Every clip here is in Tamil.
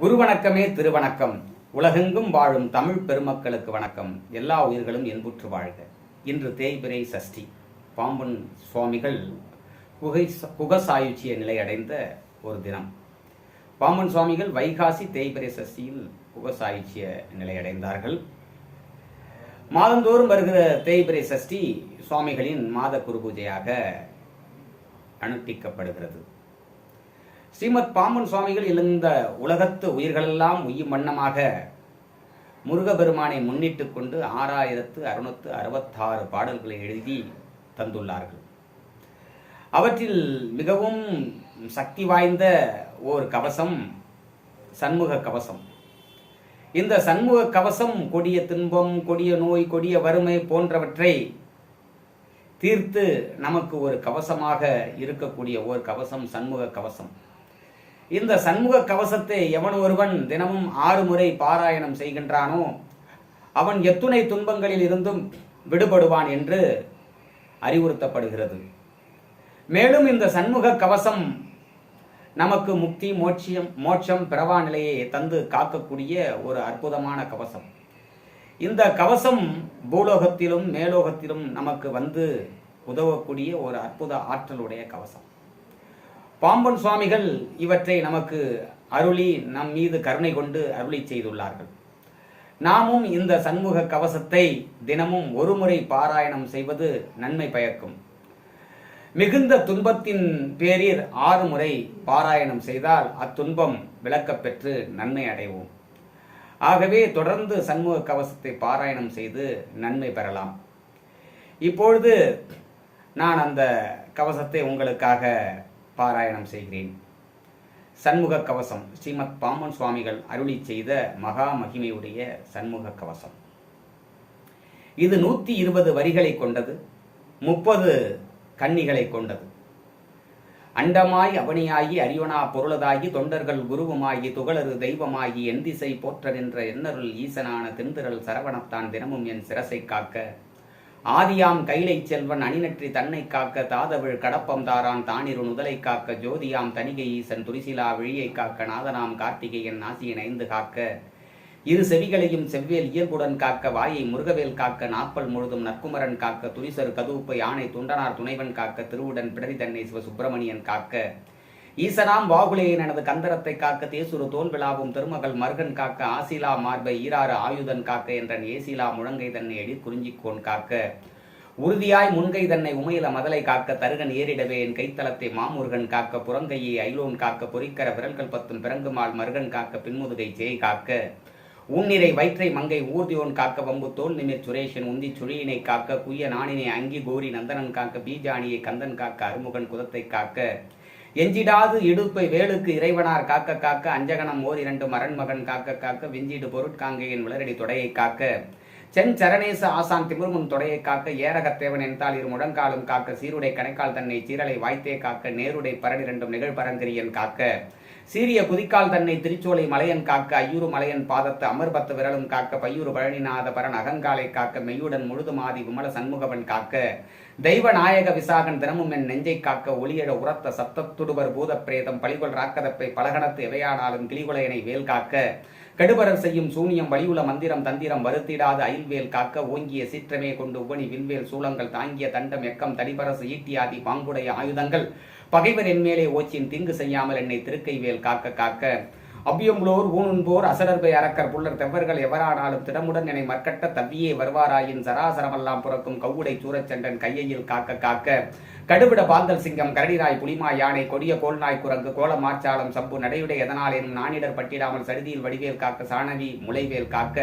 குருவணக்கமே திருவணக்கம். உலகெங்கும் வாழும் தமிழ் பெருமக்களுக்கு வணக்கம். எல்லா உயிர்களும் என்புற்று வாழ்க. இன்று தேய்பிரை சஷ்டி. பாம்பன் சுவாமிகள் குகை குகசாயுச்சிய நிலையடைந்த ஒரு தினம். பாம்பன் சுவாமிகள் வைகாசி தேய்பிரை சஷ்டியில் குகசாயுச்சிய நிலையடைந்தார்கள். மாதந்தோறும் வருகிற தேய்பிரை சஷ்டி சுவாமிகளின் மாத குரு பூஜையாக அனுஷ்டிக்கப்படுகிறது. ஸ்ரீமத் பாம்பன் சுவாமிகள் எழுந்த உலகத்து உயிர்களெல்லாம் உயிர் வண்ணமாக முருகபெருமானை முன்னிட்டு கொண்டு ஆறாயிரத்து அறுநூத்து அறுபத்தாறு பாடல்களை எழுதி தந்துள்ளார்கள். அவற்றில் மிகவும் சக்தி வாய்ந்த ஓர் கவசம் சண்முக கவசம். இந்த சண்முக கவசம் கொடிய துன்பம் கொடிய நோய் கொடிய வறுமை போன்றவற்றை தீர்த்து நமக்கு ஒரு கவசமாக இருக்கக்கூடிய ஓர் கவசம் சண்முக கவசம். இந்த சண்முக கவசத்தை எவன் ஒருவன் தினமும் ஆறு முறை பாராயணம் செய்கின்றானோ அவன் எத்துணை துன்பங்களில் இருந்தும் விடுபடுவான் என்று அறிவுறுத்தப்படுகிறது. மேலும் இந்த சண்முக கவசம் நமக்கு முக்தி மோட்சியம் மோட்சம் பிறவா நிலையை தந்து காக்கக்கூடிய ஒரு அற்புதமான கவசம். இந்த கவசம் பூலோகத்திலும் மேலோகத்திலும் நமக்கு வந்து உதவக்கூடிய ஒரு அற்புத ஆற்றலுடைய கவசம். பாம்பன் சுவாமிகள் இவற்றை நமக்கு அருளி நம் மீது கருணை கொண்டு அருளி செய்துள்ளார்கள். நாமும் இந்த சண்முக கவசத்தை தினமும் ஒரு முறை பாராயணம் செய்வது நன்மை பயக்கும். மிகுந்த துன்பத்தின் பேரில் ஆறு முறை பாராயணம் செய்தால் அத்துன்பம் விளக்கப்பெற்று நன்மை அடைவோம். ஆகவே தொடர்ந்து சண்முக கவசத்தை பாராயணம் செய்து நன்மை பெறலாம். இப்பொழுது நான் அந்த கவசத்தை உங்களுக்காக பாராயணம் செய்கிறேன். சண்முக கவசம். ஸ்ரீமத் பாமன் சுவாமிகள் அருளி செய்த மகா மகிமையுடைய சண்முக கவசம். இது நூற்றி இருபது வரிகளை கொண்டது முப்பது கன்னிகளை கொண்டது. அண்டமாய் அவனியாகி அரியணா பொருளதாகி தொண்டர்கள் குருவுமாகி துகளறு தெய்வமாகி எந்திசை போற்ற நின்ற எண்ணருள் ஈசனான திருந்திரல் சரவணத்தான் தினமும் என் சிரசை காக்க ஆதியாம் கைலை செல்வன் அணிநற்றி தன்னை காக்க தாதவிழ் கடப்பம் தாரான் தானிரு நுதலை காக்க ஜோதியாம் தனிகை ஈசன் துரிசிலா விழியை காக்க நாதனாம் கார்த்திகேயன் நாசியன் ஐந்து காக்க. இரு செவிகளையும் செவ்வேல் இயல்புடன் காக்க வாயை முருகவேல் காக்க நாப்பல் முழுதும் நற்குமரன் காக்க துரிசர் கதூப்ப யானை துண்டனார் துணைவன் காக்க திருவுடன் பிடரி தன்னை சிவ சுப்பிரமணியன் காக்க. ஈசனாம் வாகுலேயன் எனது கந்தரத்தை காக்க தேசுரு தோல் விழாவும் திருமகள் மருகன் காக்க ஆசிலா மார்பை ஈராறு ஆயுதன் காக்க என்றன் ஏசிலா முழங்கை தன்னை எடி குறிஞ்சிக்கோன் காக்க. உறுதியாய் முன்கை தன்னை உமையில மதலை காக்க தருகன் ஏறிடவே என் கைத்தலத்தை மாமுருகன் காக்க புறங்கையை ஐலோன் காக்க பொறிக்கர விரல்கள் பத்தும் பிறங்குமால் மருகன் காக்க பின்முதுகை ஜெய் காக்க. உன்னிறை வயிற்றை மங்கை ஊர்தியோன் காக்க வம்பு தோல் நிமிர் சுரேஷன் உந்தி சுழியினை காக்க குய்ய நாணினை அங்கி கோரி நந்தனன் காக்க பீஜானியை கந்தன் காக்க அருமுகன் குதத்தை காக்க. எஞ்சிடாது இடுப்பை வேலுக்கு இறைவனார் காக்க காக்க அஞ்சகனம் ஓர் இரண்டு மரண்மகன் காக்க காக்க விஞ்சிடு பொருட்காங்கையின் விளரடி தொடையை காக்க. சென் சரணேச ஆசான் திமிர்முன் தொடையை காக்க ஏரகத்தேவன் என்றால் இரு முழங்காலும் காக்க சீருடை கணைக்கால் தன்னை சீரலை வாய்த்தே காக்க நேருடை பரடிரண்டும் நிகழ்பரங்கரியன் காக்க. சீரிய குதிக்கால் தன்னை திருச்சோலை மலையன் காக்க ஐயூறு மலையன் பாதத்து அமர்பத்து விரலும் காக்க பையூறு பழனிநாத பரன் அகங்காலை காக்க மெய்யுடன் முழுதுமாதி விமல சண்முகவன் காக்க. தெய்வ நாயக விசாகன் தினமும் என் நெஞ்சை காக்க ஒளியழ உரத்த சத்தத்துடுவர் பூத பிரேதம் பழிகொள் ராக்கதப்பை பலகணத்து எவையானாலும் கிளிகுலையனை வேல் காக்க. கெடுபரர் செய்யும் சூனியம் வழியுள்ள மந்திரம் தந்திரம் வருத்திடாத அயில்வேல் காக்க ஓங்கிய சீற்றமே கொண்டு உபனி விண்வேல் சூளங்கள் தாங்கிய தண்டம் எக்கம் தடிபரசு ஈட்டியாதி பாங்குடைய ஆயுதங்கள். பகைவர் என்மேலே ஓச்சின் தீங்கு செய்யாமல் என்னை திருக்கைவேல் காக்க காக்க. அவ்வியம்புலோர் ஊனுன்போர் அசரர்பை அரக்கர் புல்லர் தெவ்வர்கள் எவரானாலும் திடமுடன் என்னை மற்கட்ட தவ்வியே வருவாராயின் சராசரமெல்லாம் புறக்கும் கவுடை சூரச்சண்டன் கையையில் காக்க காக்க கடுவிட பாந்தல் சிங்கம் கரடிராய் புலிமா யானை கொடிய கோல்நாய் குரங்கு கோல மாச்சாலம் சம்பு நடையுடை எதனால் எனும் நானிடர் பட்டிடாமல் சரிதியில் வடிவேல் காக்க சாணவி முளைவேல் காக்க.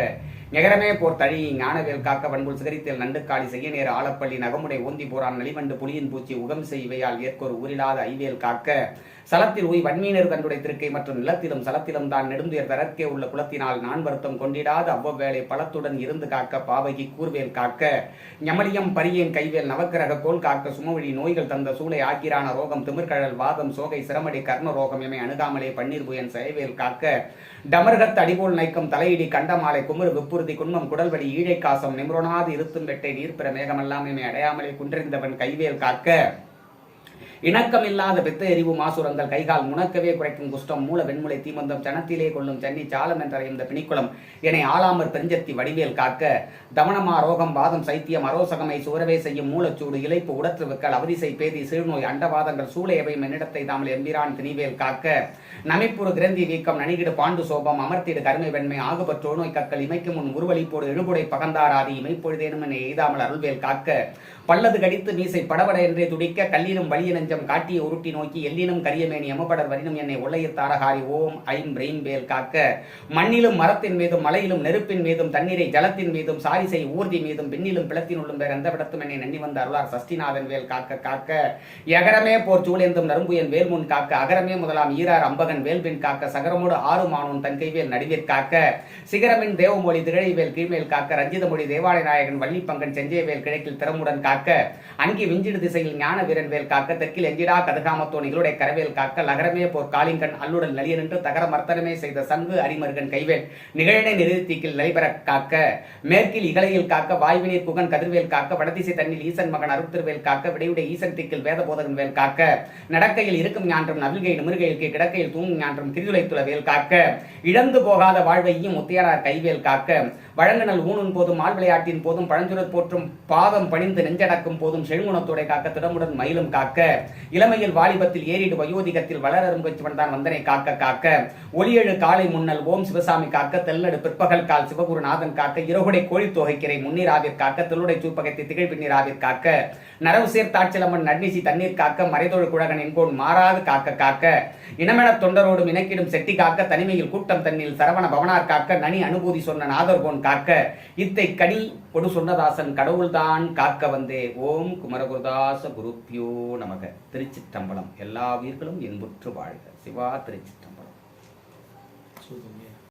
நெகரமே போர் தழி ஞானவேல் காக்க வன்புல் சிகரித்தல் நண்டுக்காளி செய்ய நேர ஆலப்பள்ளி நகமுடை ஓந்தி போரான் நலிவண்டு புலியின் பூச்சி உகம் செய்வையால் ஏற்கொரு ஊரிலாத ஐவேல் காக்க. சலத்தில் உய் வன்மீனர் தண்டுடை திருக்கை மற்றும் நிலத்திலும் சலத்திலும் தான் நெடுந்துயர் தரற்கே உள்ள குலத்தினால் நான் வருத்தம் கொண்டிடாத அவ்வவேளை பலத்துடன் இருந்து காக்க பாவகி கூர்வேல் காக்க. ஞமலியம் பரியேன் கைவேல் நவக்கிரக கோல் காக்க சுமவழி நோய்கள் தந்த சூளை ஆக்கிரான ரோகம் திமிர்கழல் வாதம் சோகை சிரமடி கர்ண ரோகம் எமை அணுகாமலே பன்னீர் புயன் செயவேல் காக்க. டமர்கத் அடிபோல் நைக்கம் தலையிடி கண்டமாலை குமுறு விப்புறுதி குன்மம் குடல்வழி ஈழை காசம் நிம்ரோனாது இருத்தும் வெட்டை நீர்ப்பிற மேகமெல்லாம் எமை அடையாமலே குன்றறிந்தவன் கைவேல் காக்க. இணக்கமில்லாத பெத்த எரிவு மாசுரங்கள் கைகால் முணக்கவே குறைக்கும் குஷ்டம் மூல வெண்முளை தீமந்தம் சனத்திலே கொள்ளும் சென்னி சாலம் என்றறையும் இந்த பிணிக்குளம் என ஆலாமர் பெருஞ்சத்தி வடிவேல் காக்க. தமனமா ரோகம் வாதம் சைத்தியம் அரோசகமை சூரவே செய்யும் மூலச்சூடு இழைப்பு உடற்று வெக்கல் அவதிசை பேதி சீழ்நோய் அண்டவாதங்கள் சூளையவை மென்னிடத்தை தாமல் எம்பிரான் திணிவேல் காக்க. நமைப்புறு கிரந்தி வீக்கம் நனிகிடு பாண்டு சோபம் அமர்த்திடு கருமை வெண்மை ஆகுபற்றோ நோய் கற்கள் இமைக்கும் முன் உருவழிப்போடு எழுபுடை பகந்தாராதி இமைப்பொழுதேனும் என்னை எய்தாமல் அருள்வேல் காக்க. பல்லது கடித்து மீசை படபட என்றே துடிக்க கல்லிலும் வலிய நெஞ்சம் காட்டிய உருட்டி நோக்கி எல்லினும் கரியமேனி எமபடர் வரினும் என்னை உள்ளையத் தாரகாரி ஓம் ஐம் பிரெயின் வேல் காக்க. மண்ணிலும் மரத்தின் மீதும் மலையிலும் நெருப்பின் மீதும் தண்ணீரை ஜலத்தின் மீதும் சாரிசை ஊர்தி மீதும் பின்னிலும் பிளத்தினுள்ளும் வேற எந்த விடத்தும் என்னை நன்னி வந்த அருளார் சஷ்டிநாதன் வேல் காக்க காக்க. எகரமே போர் சூழேந்தும் நரும்புயன் வேல்முன் காக்க. அகரமே முதலாம் ஈரார் அம்பகன் வேல்பின் காக்க. சகரமோடு ஆறு மானோன் தன் கைவேல் நடிவேல் காக்க. சிகரமின் தேவமொழி திகழைவேல் கீழ்மேல் காக்க. ரஞ்சிதமொழி தேவாலய நாயகன் வள்ளிப்பங்கன் செஞ்சேவேல் கிழக்கில் திறமுடன் காக்க. அங்கி விஞ்சிடு திசையில் ஞான வீரன் வேல் காக்க. தெற்கில் எங்கிடா கதகாமத்தோ நிகளுடைய கரவேல் காக்க லகரமே போர். காளிங்கன் அல்லுடன் நலிய என்று தகர மர்த்தனமே செய்த சங்கு அரிமருகன் கைவேல். நிகழனை நிறுத்திக்கில் நிலைபெற காக்க மேற்கில் இகலையில் காக்க வாய்வினீர் குகன் கதிர்வேல் காக்க வடதிசை தண்ணில் ஈசன் மகன் அருத்திருவேல் காக்க விடையுடைய ஈசன் திக்கில் வேத போதகன் வேல் காக்க நடக்கையில் இருக்கும் ஞான்றும் நவில்கை நிமிர்கையில் கிடக்கையில் தூங்கும் ஞான்றும் திரிதுளைத்துள வேல் காக்க இழந்து போகாத வாழ்வையும் முத்தியானார் கைவேல் காக்க வழங்குனல் ஊனும் போதும் ஆள் விளையாட்டின் போதும் பழஞ்சுரத் போற்றும் பாதம் பணிந்து நெஞ்சடக்கும் போதும் செழுங்குணத்தோடை காக்க திடமுடன் மயிலும் காக்க இளமையில் வாலிபத்தில் ஏறிடு வயோதிகத்தில் வளரரும் வந்தான் வந்தனை காக்க காக்க. ஒளியெழு காலை முன்னல் ஓம் சிவசாமி காக்க தெல்லடு பிற்பகல் கால் சிவகுருநாதன் காக்க இரகுடை கோழி தொகைக்கிறை முன்னீராவிற் காக்க தெல்லுடை சூப்பகத்தை திகழ் பின்னீராவிற் காக்க. நரவு சேர் தாட்சிலம்மன் நன்னிசி தண்ணீர் காக்க மறைதொழு குழகன் என்போன் மாறாது காக்க காக்க. இனமெனத் தொண்டரோடும் இணக்கிடும் செட்டி காக்க தனிமையில் கூட்டம் தன்னில் சரவண பவனார் காக்க நனி அனுபூதி சொன்ன நாதர்கோன் காக்க. இத்தை கனி கொடு சொன்னதாசன் கடவுள்தான் காக்க வந்தே. ஓம் குமரகுருதாச குருப்பியோ நமக. திருச்சிற்றம்பலம். எல்லா உயிர்களும் இன்புற்று வாழ்க. சிவா திருச்சிற்றம்பலம்.